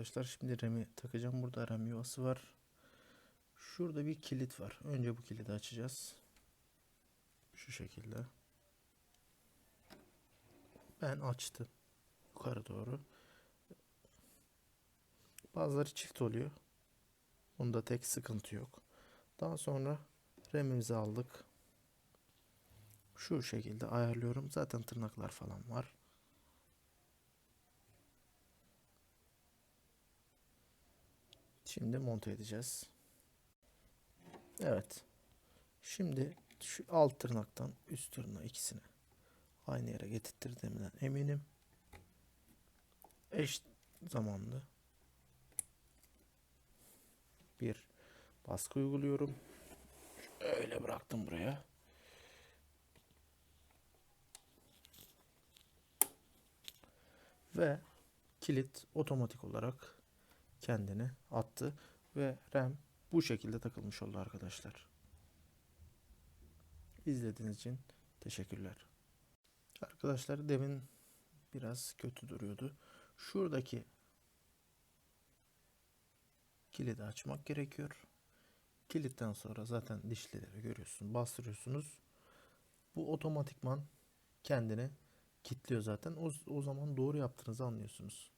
arkadaşlar. Şimdi RAM'i takacağım. Burada RAM yuvası var. Şurada bir kilit var. Önce bu kilidi açacağız. Şu şekilde. Ben açtım. Yukarı doğru. Bazıları çift oluyor. Bunda tek sıkıntı yok. Daha sonra RAM'imizi aldık. Şu şekilde ayarlıyorum. Zaten tırnaklar falan var. Şimdi monte edeceğiz. Evet. Şimdi şu alt tırnaktan üst tırnağı ikisini aynı yere getirttirdiğimden eminim. Eş zamanlı bir baskı uyguluyorum. Öyle bıraktım buraya. Ve kilit otomatik olarak kendini attı ve RAM bu şekilde takılmış oldu arkadaşlar. İzlediğiniz için teşekkürler. Arkadaşlar demin biraz kötü duruyordu. Şuradaki kilidi açmak gerekiyor. Kilitten sonra zaten dişlileri görüyorsun. Bastırıyorsunuz. Bu otomatikman kendini kilitliyor zaten. O, o zaman doğru yaptığınızı anlıyorsunuz.